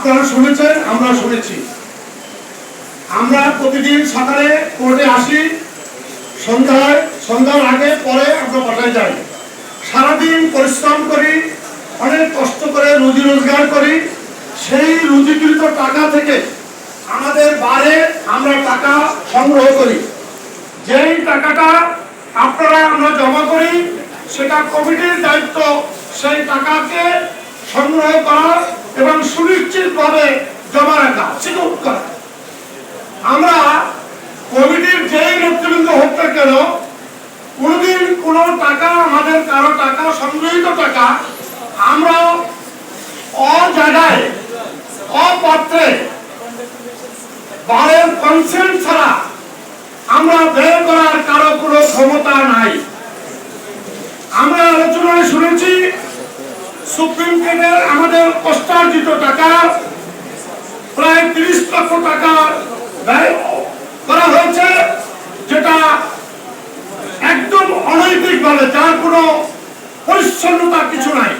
আপনারা শুনেছেন আমরা শুনেছি। আমরা প্রতিদিন সকালে কোর্টে আসি, সন্ধ্যায়, সন্ধ্যার আগে, পরে আমরা বাসায় যাই। সারাদিন পরিশ্রম করি, অনেক কষ্ট করে রুজি রোজগার করি। সেই রুজিকৃত টাকা থেকে আমাদের বারে আমরা টাকা সংগ্রহ করি। যেই টাকাটা আপনারা আমরা জমা করি, সেটা কমিটির দায়িত্ব, সেই টাকাকে সংগ্রহ করা এবং সুনিশ্চিতভাবে জমা রাখা সিকিউর করা। আমরা কমিটির যেই নেতৃবৃন্দ হোক না কেন কোনোদিন কোনো টাকা, আমাদের কারও টাকা, সংগৃহীত টাকা, আমরা অজায়গায়, অপাত্রে, বারের কনসেন্ট ছাড়া আমরা ব্যয় করার কারও কোনো ক্ষমতা নাই। আমরা আলোচনায় শুনেছি সুপ্রিম কোর্টের আমাদের কষ্টার্জিত টাকা, প্রায় তিরিশ লক্ষ টাকা ব্যয় করা হয়েছে, যেটা একদম অনৈতিক ভাবে যার কোনো পরিচ্ছন্নতা কিছু নাই।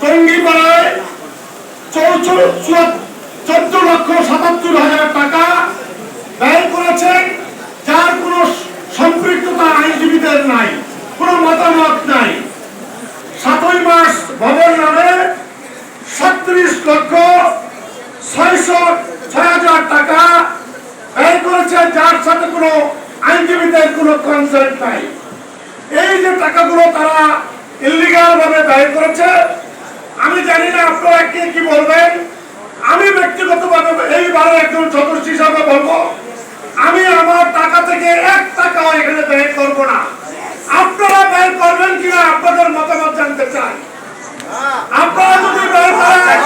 টঙ্গিপাড়ায় চোদ্দ লক্ষ সাতাত্তর হাজার টাকা ব্যয় করেছেন যার কোনো সম্পৃক্ততা আইনজীবীদের নাই কোনো মতামত নাই সাতই মাস ভবন নামে সাতত্রিশ লক্ষ আমি জানি না আপনারা কি বলবেন। আমি ব্যক্তিগতভাবে এইবারে একজন সদস্য হিসাবে বলব, আমি আমার টাকা থেকে এক টাকাও এখানে ব্যয় করব না। আপনারা ব্যয় করবেন কিনা আপনাদের মতামত জানতে চাই। আপনারা যদি ব্যয় করেন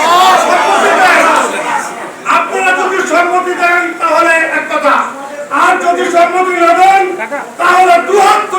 সম্মতি দেন আপনারা যদি সম্মতি দেন তাহলে এক কথা আর যদি সম্মতি না দেন তাহলে দু হাত তুলে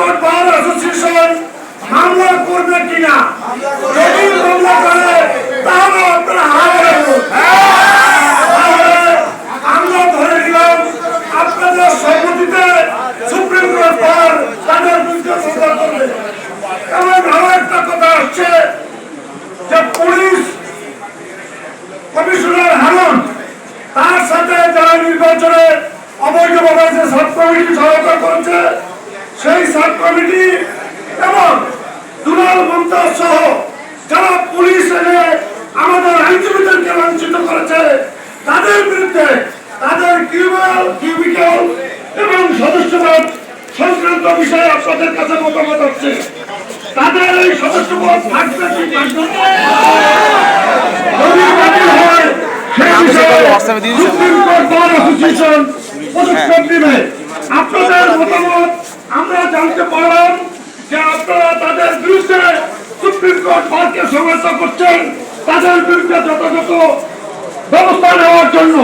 কোর্ট বার অ্যাসোসিয়েশন মামলা করবে কিনা? যদি মামলা করে, তাহলে আপনারা হাত আমরা ধরে নিলাম, আপনাদের সম্মতিতে সুপ্রিম কোর্ট বার তাদের বিরুদ্ধে মামলা করবে। এবং আরও একটা কথা আসছে, যে পুলিশ কমিশনার হারুন তার সাথে যারা নির্বাচনে অবৈধভাবে যে সাব কমিটি সহায়তা করেছে সেই সাব কমিটি এবং দুলাল মমতাজ সহ যারা পুলিশ এনে আমাদের আইনজীবীদেরকে লাঞ্ছিত করেছে তাদের বিরুদ্ধে তাদের কিউবেল কিউবিকেল এবং সদস্যপদ সংক্রান্ত বিষয়ে আপনাদের কাছে মতামত হচ্ছে তাদের এই সদস্যপদ থাকবে কি থাকবে হয় আপনাদের মতামত আমরা জানতে পারলাম যে আপনারা তাদের বিরুদ্ধে সুপ্রিম কোর্ট বারকে সমস্যা করছেন, তাদের বিরুদ্ধে যথাযথ ব্যবস্থা নেওয়ার জন্য।